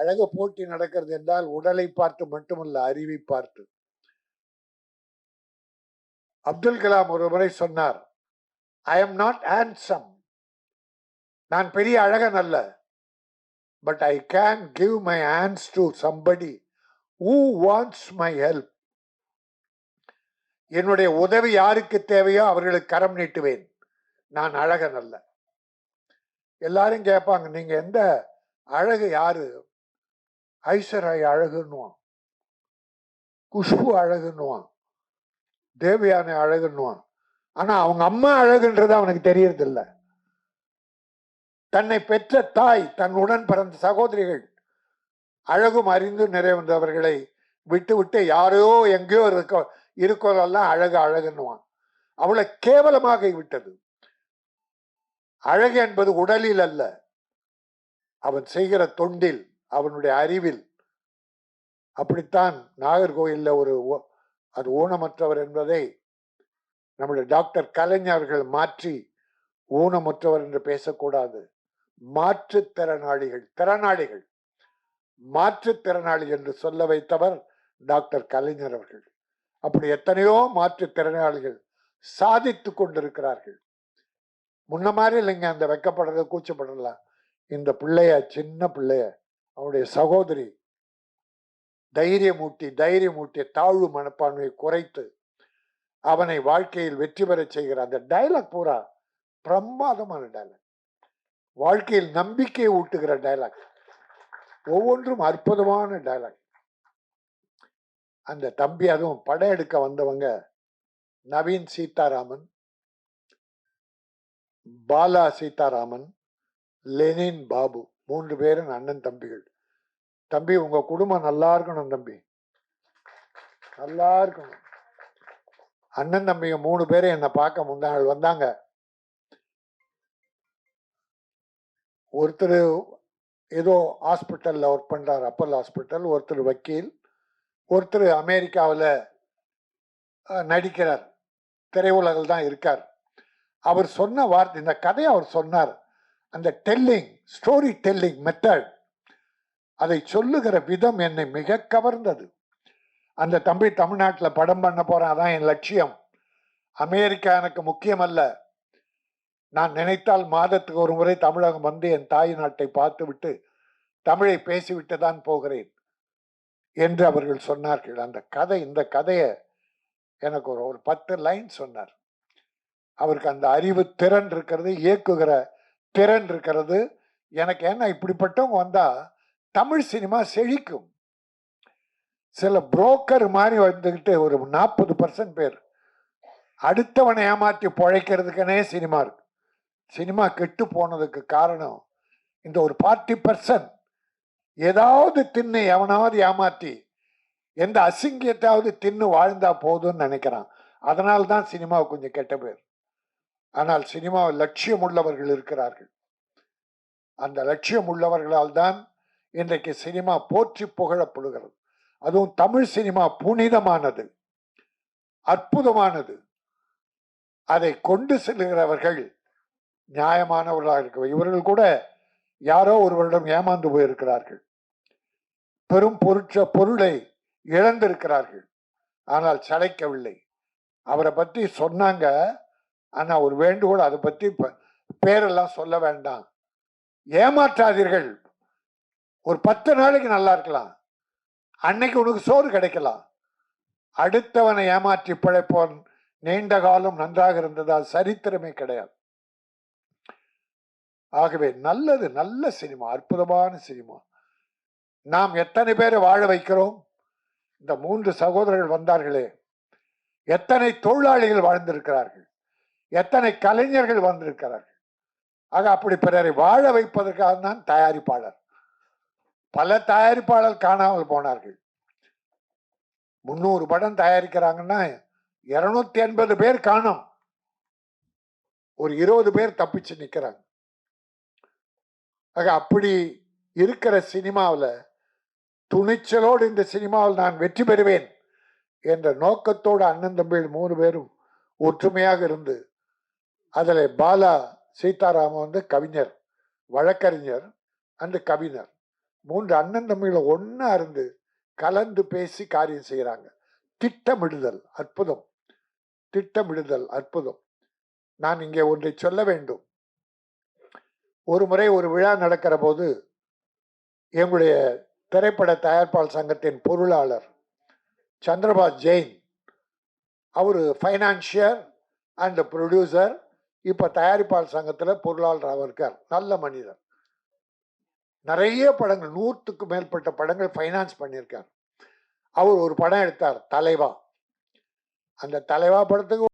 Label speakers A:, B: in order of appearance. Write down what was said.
A: அழகு போட்டி நடக்கிறது என்றால் உடலை பார்த்து மட்டுமல்ல அறிவை பார்த்து. அப்துல் கலாம் ஒரு முறை சொன்னார் ஐ எம் நாட் ஹேண்ட்சம் நான் பெரிய அழகன் அல்ல. But I can give my hands to somebody who wants my help என்னுடைய உதவி யாருக்கு தேவையோ அவர்களுக்கு கரம் நீட்டுவேன். நான் அழகன் அல்ல. எல்லாரும் கேட்பாங்க நீங்க எந்த அழகு யாரு? ஐஸ்வர்யா அழகுன்னுவான். குஷ்பு அழகுன்னுவான். தேவயானை அழகுன்னுவான். ஆனா அவங்க அம்மா அழகுன்றது அவனுக்கு தெரியறதில்ல. தன்னை பெற்ற தாய் தன்னுடன் பிறந்த சகோதரிகள் அழகும் அறிந்து நிறைவந்தவர்களை விட்டு விட்டு யாரோ எங்கேயோ இருக்க இருக்கோரெல்லாம் அழகு அழகுன்னுவான். அவளை கேவலமாக விட்டது. அழகு என்பது உடலில் அல்ல. அவன் செய்கிற தொண்டில் அவனுடைய அறிவில். அப்படித்தான் நாகர்கோயில்ல ஒரு அது ஊனமற்றவர் என்பதை நம்முடைய டாக்டர் கலைஞர்கள் மாற்றி ஊனமுற்றவர் என்று பேசக்கூடாது. மாற்றுத்திறனாளிகள் திறனாளிகள் மாற்றுத்திறனாளி என்று சொல்ல வைத்தவர் டாக்டர் கலைஞர் அவர்கள். அப்படி எத்தனையோ மாற்றுத்திறனாளிகள் சாதித்து கொண்டிருக்கிறார்கள். முன்ன மாதிரி இல்லைங்க அந்த வெக்கப்படுறது கூச்சப்படலாம். இந்த பிள்ளைய சின்ன பிள்ளைய அவனுடைய சகோதரி தைரியமூட்டி தைரியமூட்டி தாழ்வு மனப்பான்மையை குறைத்து அவனை வாழ்க்கையில் வெற்றி பெறச் செய்கிற அந்த டயலாக் பூரா பிரமாதமான டயலாக் வாழ்க்கையில் நம்பிக்கையை ஊட்டுகிற டயலாக் ஒவ்வொன்றும் அற்புதமான டயலாக் அந்த தம்பி அதுவும் படம் எடுக்க வந்தவங்க நவீன் சீதாராமன் பாலா சீதாராமன் லெனின் பாபு. மூன்று பேரும் அண்ணன் தம்பிகள். தம்பி உங்க குடும்பம் நல்லா இருக்கணும் தம்பி. நல்லா இருக்கணும். அண்ணன் தம்பிங்க மூணு பேரும் என்னை பார்க்க முந்தா நாள் வந்தாங்க. ஒருத்தர் ஏதோ ஹாஸ்பிட்டலில் ஒர்க் பண்ணுறார் அப்பல் ஹாஸ்பிட்டல் ஒருத்தர் வக்கீல் ஒருத்தர் அமெரிக்காவில் நடிக்கிறார். திரையுலகில் தான் இருக்கார். அவர் சொன்ன வார்த்தை இந்த கதையை அவர் சொன்னார். அந்த டெல்லிங் ஸ்டோரி டெல்லிங் மெத்தட் அதை சொல்லுகிற விதம் என்னை மிக கவர்ந்தது. அந்த தம்பி தமிழ்நாட்டில் படம் பண்ண போகிறேன் அதான் என் லட்சியம். அமெரிக்கா எனக்கு முக்கியமல்ல. நான் நினைத்தால் மாதத்துக்கு ஒரு முறை தமிழகம் வந்து என் தாய் நாட்டை பார்த்து விட்டு தமிழை பேசிவிட்டு தான் போகிறேன் என்று அவர்கள் சொன்னார்கள். அந்த கதை இந்த கதையை எனக்கு ஒரு ஒரு பத்து லைன் சொன்னார். அவருக்கு அந்த அறிவு திறன் இருக்கிறது இயக்குகிற திறன் இருக்கிறது. எனக்கு என்ன இப்படிப்பட்டவங்க வந்தா தமிழ் சினிமா செழிக்கும். சில புரோக்கர் மாதிரி வந்துக்கிட்டு ஒரு நாற்பது பர்சன்ட் பேர். அடுத்தவனை ஏமாற்றி பிழைக்கிறதுக்குனே சினிமா இருக்கு. சினிமா கெட்டு போனதுக்கு காரணம் இந்த ஒரு பார்ட்டி பர்சன்ட் ஏதாவது தின்னு எவனாவது ஏமாற்றி எந்த அசிங்கியத்தாவது தின்னு வாழ்ந்தா போதும்னு நினைக்கிறான். அதனால தான் சினிமா கொஞ்சம் கெட்ட பேர். ஆனால் சினிமாவில் லட்சியம் உள்ளவர்கள் இருக்கிறார்கள். அந்த லட்சியம் உள்ளவர்களால் தான் இன்றைக்கு சினிமா போற்றி புகழப்படுகிறது. அதுவும் தமிழ் சினிமா புனிதமானது அற்புதமானது. அதை கொண்டு செல்கிறவர்கள் நியாயமானவர்களாக இருக்க இவர்கள் கூட யாரோ ஒருவரிடம் ஏமாந்து போயிருக்கிறார்கள். பெரும் பொருட்ச பொருளை இழந்திருக்கிறார்கள். ஆனால் சளைக்கவில்லை. அவரை பற்றி சொன்னாங்க ஆனா ஒரு வேண்டுகோள் அதை பத்தி பேரெல்லாம் சொல்ல வேண்டாம். ஏமாற்றாதீர்கள். ஒரு பத்து நாளைக்கு நல்லா இருக்கலாம். அன்னைக்கு உனக்கு சோறு கிடைக்கலாம். அடுத்தவனை ஏமாற்றி பிழைப்போன் நீண்ட காலம் நன்றாக இருந்ததால் சரித்திரமே கிடையாது. ஆகவே நல்லது நல்ல சினிமா அற்புதமான சினிமா. நாம் எத்தனை பேரை வாழ வைக்கிறோம்? இந்த மூன்று சகோதரர்கள் வந்தார்களே. எத்தனை தொழிலாளிகள் வாழ்ந்திருக்கிறார்கள்? எத்தனை கலைஞர்கள் வந்திருக்கிறார்கள். ஆக அப்படி பிறரை வாழ வைப்பதற்காக தான் தயாரிப்பாளர். பல தயாரிப்பாளர் காணாமல் போனார்கள். முன்னூறு படம் தயாரிக்கிறாங்கன்னா இருநூத்தி எண்பது பேர் காணோம். ஒரு இருபது பேர் தப்பிச்சு நிற்கிறாங்க ஆக அப்படி இருக்கிற சினிமாவில் துணிச்சலோடு இந்த சினிமாவில் நான் வெற்றி பெறுவேன் என்ற நோக்கத்தோடு அண்ணன் தம்பிகள் மூணு பேரும் ஒற்றுமையாக இருந்து அதில் பாலா சீதாராமன் வந்து கவிஞர் வழக்கறிஞர் அண்டு கவிஞர். மூன்று அண்ணன் தம்பிகளை ஒன்றா இருந்து கலந்து பேசி காரியம் செய்கிறாங்க. திட்டமிடுதல் அற்புதம். திட்டமிடுதல் அற்புதம். நான் இங்கே ஒன்றை சொல்ல வேண்டும். ஒரு முறை ஒரு விழா நடக்கிற போது எங்களுடைய திரைப்பட தயாரிப்பாளர் சங்கத்தின் பொருளாளர் சந்திரபாஸ் ஜெயின் அவர் ஃபைனான்சியர் அண்ட் ப்ரொடியூசர் இப்போ தயாரிப்பாளர் சங்கத்தில் பொருளாளராக இருக்கார். நல்ல மனிதர். நிறைய படங்கள் நூற்றுக்கு மேற்பட்ட படங்கள் ஃபைனான்ஸ் பண்ணியிருக்கார். அவர் ஒரு படம் எடுத்தார் தலைவா. அந்த தலைவா படத்துக்கு